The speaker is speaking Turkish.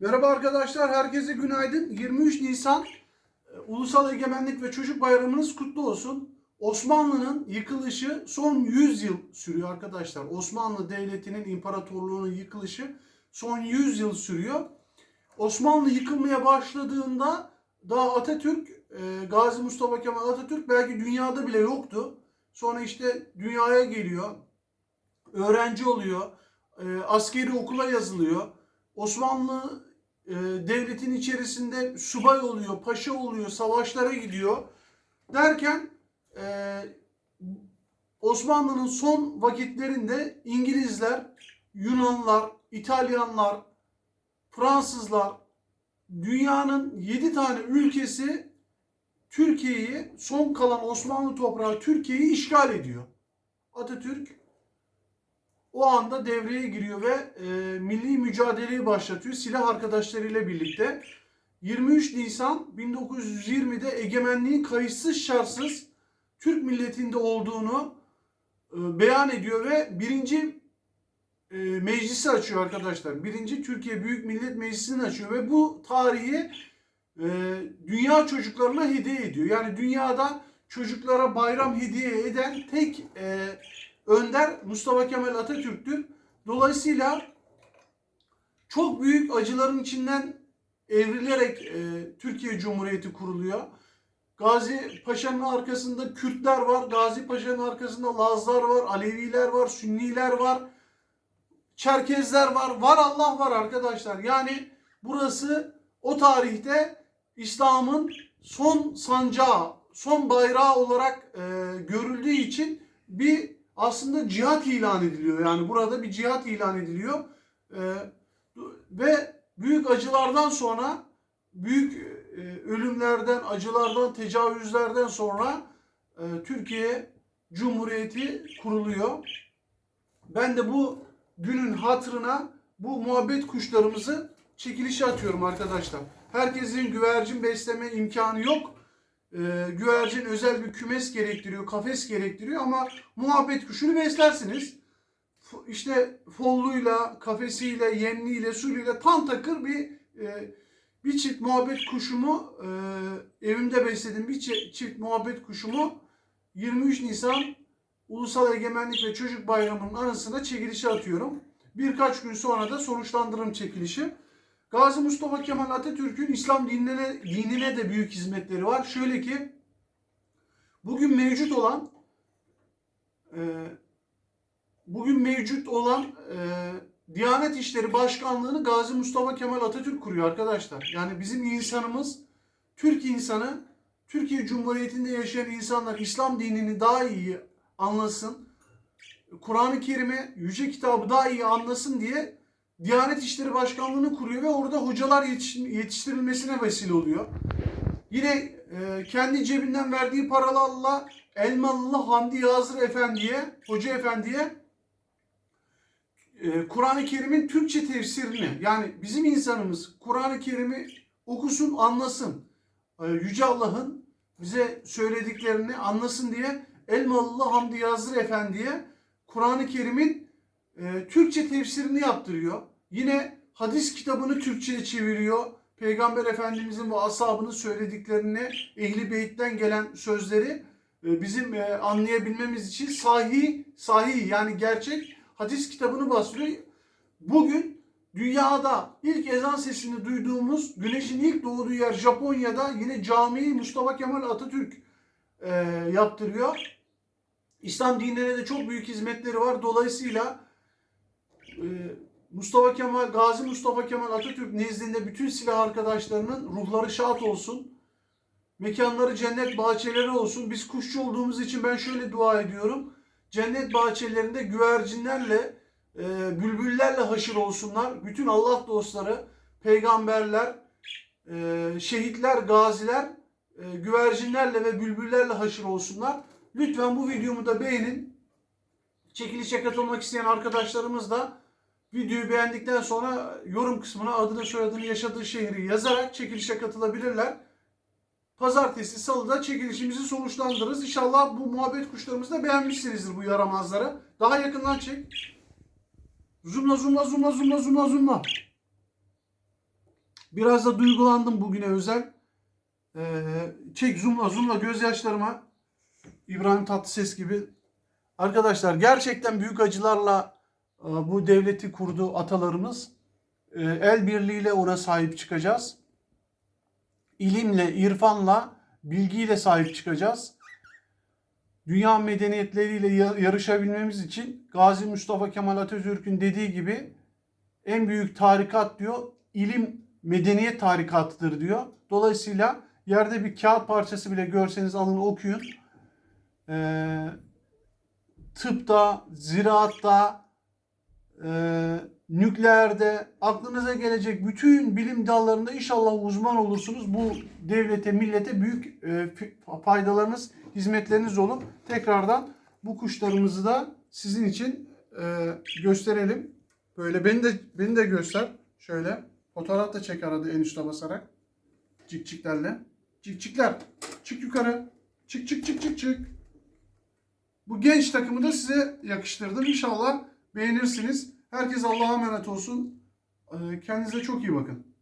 Merhaba arkadaşlar, herkese günaydın. 23 Nisan e, Ulusal Egemenlik ve Çocuk Bayramınız kutlu olsun. Osmanlı'nın yıkılışı son 100 yıl sürüyor arkadaşlar. Osmanlı Devleti'nin, imparatorluğunun yıkılışı son 100 yıl sürüyor. Osmanlı yıkılmaya başladığında daha Atatürk, e, Gazi Mustafa Kemal Atatürk belki dünyada bile yoktu. Sonra işte dünyaya geliyor, öğrenci oluyor, e, askeri okula yazılıyor. Osmanlı e, devletin içerisinde subay oluyor, paşa oluyor, savaşlara gidiyor. Derken e, Osmanlı'nın son vakitlerinde İngilizler, Yunanlar, İtalyanlar, Fransızlar, dünyanın 7 tane ülkesi Türkiye'yi, son kalan Osmanlı toprağı Türkiye'yi işgal ediyor. Atatürk o anda devreye giriyor ve e, milli mücadeleyi başlatıyor silah arkadaşlarıyla birlikte. 23 Nisan 1920'de egemenliğin kayıtsız şartsız Türk milletinde olduğunu e, beyan ediyor ve birinci e, meclisi açıyor arkadaşlar. Birinci Türkiye Büyük Millet Meclisi'ni açıyor ve bu tarihi e, dünya çocuklarına hediye ediyor. Yani dünyada çocuklara bayram hediye eden tek e, önder Mustafa Kemal Atatürk'tür. Dolayısıyla çok büyük acıların içinden evrilerek e, Türkiye Cumhuriyeti kuruluyor. Gazi Paşa'nın arkasında Kürtler var, Gazi Paşa'nın arkasında Lazlar var, Aleviler var, Sünniler var, Çerkezler var. Var Allah var arkadaşlar. Yani burası o tarihte İslam'ın son sancağı, son bayrağı olarak e, görüldüğü için bir aslında cihat ilan ediliyor. Yani burada bir cihat ilan ediliyor. Ee, ve büyük acılardan sonra, büyük e, ölümlerden, acılardan, tecavüzlerden sonra e, Türkiye Cumhuriyeti kuruluyor. Ben de bu günün hatırına bu muhabbet kuşlarımızı çekilişe atıyorum arkadaşlar. Herkesin güvercin besleme imkanı yok e, güvercin özel bir kümes gerektiriyor, kafes gerektiriyor ama muhabbet kuşunu beslersiniz. F- İşte folluyla, kafesiyle, yemliyle, suyuyla tam takır bir e, bir çift muhabbet kuşumu e, evimde besledim. Bir çi- çift muhabbet kuşumu 23 Nisan Ulusal Egemenlik ve Çocuk Bayramı'nın arasına çekilişe atıyorum. Birkaç gün sonra da sonuçlandırırım çekilişi. Gazi Mustafa Kemal Atatürk'ün İslam dinine, dinine de büyük hizmetleri var. Şöyle ki bugün mevcut olan e, bugün mevcut olan e, Diyanet İşleri Başkanlığı'nı Gazi Mustafa Kemal Atatürk kuruyor arkadaşlar. Yani bizim insanımız Türk insanı Türkiye Cumhuriyeti'nde yaşayan insanlar İslam dinini daha iyi anlasın. Kur'an-ı Kerim'i, Yüce Kitabı daha iyi anlasın diye Diyanet İşleri Başkanlığı'nı kuruyor ve orada hocalar yetiş, yetiştirilmesine vesile oluyor. Yine e, kendi cebinden verdiği paralarla Elmalılı Hamdi Yazır Efendi'ye, Hoca Efendi'ye e, Kur'an-ı Kerim'in Türkçe tefsirini yani bizim insanımız Kur'an-ı Kerim'i okusun, anlasın. E, Yüce Allah'ın bize söylediklerini anlasın diye Elmalılı Hamdi Yazır Efendi'ye Kur'an-ı Kerim'in e, Türkçe tefsirini yaptırıyor. Yine hadis kitabını Türkçe'ye çeviriyor. Peygamber Efendimizin ve ashabının söylediklerini, Ehli Beyt'ten gelen sözleri e, bizim e, anlayabilmemiz için sahih, sahih yani gerçek hadis kitabını bastırıyor. Bugün dünyada ilk ezan sesini duyduğumuz güneşin ilk doğduğu yer Japonya'da yine camiyi Mustafa Kemal Atatürk e, yaptırıyor. İslam dinine de çok büyük hizmetleri var. Dolayısıyla Mustafa Kemal, Gazi Mustafa Kemal Atatürk nezdinde bütün silah arkadaşlarının ruhları şad olsun. Mekanları cennet bahçeleri olsun. Biz kuşçu olduğumuz için ben şöyle dua ediyorum. Cennet bahçelerinde güvercinlerle, e, bülbüllerle haşır olsunlar. Bütün Allah dostları, peygamberler, e, şehitler, gaziler e, güvercinlerle ve bülbüllerle haşır olsunlar. Lütfen bu videomu da beğenin. Çekilişe katılmak isteyen arkadaşlarımız da videoyu beğendikten sonra yorum kısmına adını soyadını yaşadığı şehri yazarak çekilişe katılabilirler. Pazartesi, salıda çekilişimizi sonuçlandırırız. İnşallah bu muhabbet kuşlarımızı da beğenmişsinizdir bu yaramazları. Daha yakından çek. Zoomla zoomla zoomla zoomla zoomla zoomla. Biraz da duygulandım bugüne özel. Ee, çek zoomla zoomla gözyaşlarıma İbrahim Tatlıses gibi. Arkadaşlar gerçekten büyük acılarla bu devleti kurdu atalarımız. E, El birliğiyle ona sahip çıkacağız. İlimle, irfanla, bilgiyle sahip çıkacağız. Dünya medeniyetleriyle ya- yarışabilmemiz için Gazi Mustafa Kemal Atatürk'ün dediği gibi en büyük tarikat diyor ilim medeniyet tarikatıdır diyor. Dolayısıyla yerde bir kağıt parçası bile görseniz alın okuyun. Ee, tıpta, ziraatta, e, nükleerde aklınıza gelecek bütün bilim dallarında inşallah uzman olursunuz. Bu devlete, millete büyük e, faydalarınız, hizmetleriniz olur. Tekrardan bu kuşlarımızı da sizin için e, gösterelim. Böyle beni de beni de göster. Şöyle fotoğraf da çek arada en üste basarak. Cikciklerle. Cikcikler. Çık yukarı. Çık çık çık çık çık. Bu genç takımı da size yakıştırdım. İnşallah beğenirsiniz. Herkes Allah'a emanet olsun. Ee, Kendinize çok iyi bakın.